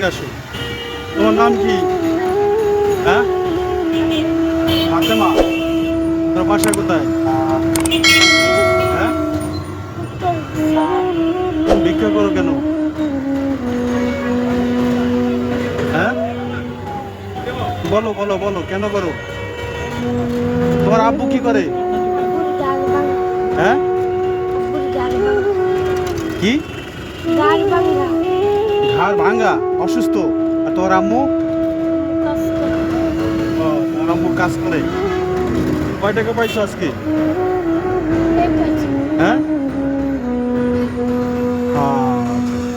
ঠিক আছে। তোমার নাম কি? হ্যাঁ? ফাতেমা। তোর বাসা কোথায়? হ্যাঁ? ভিক্ষা করো কেন? হ্যাঁ? বলো বলো বলো কেন করো? তোমার আব্বু কি করে? হ্যাঁ? কি? ঘাড় ভাঙ্গা অসুস্থ। আর তোমার আম্মু? ও, তোমার আম্মু কাজ করে। কয় টাকা পাইছো আজকে? হ্যাঁ?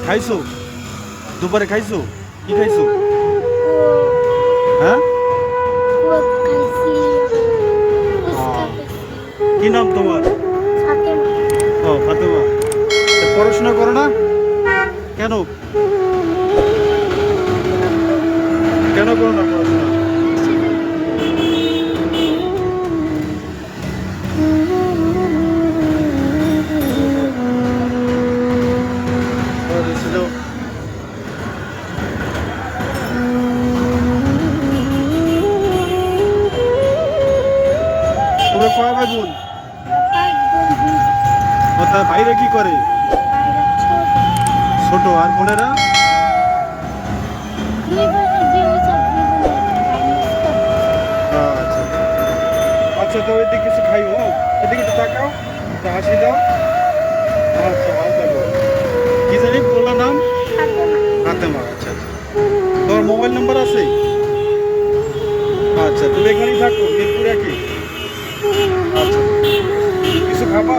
খাইছো? দুপুরে খাইছো? কি খাইছো? হ্যাঁ? কি নাম তোমার? ও ফাতেমা। পড়াশোনা করো না? কেন? কেন করো না পড়াশোনা। তোমরা কয় ভাই বোন বাইরে কি করে? ছোট আর বোনেরা? আচ্ছা।, আচ্ছা। তো এদিকে কিছু খাইও হ্যাঁ? এদিকে একটু তাকাও হাসি দাও। আচ্ছা, আচ্ছা, আচ্ছা। কি জানি বললার নাম? ফাতেমা। আচ্ছা। তোমার মোবাইল নাম্বার আছে? আচ্ছা তুমি এখানেই থাকো, মিরপুরে কি? আচ্ছা। কিছু খাবা?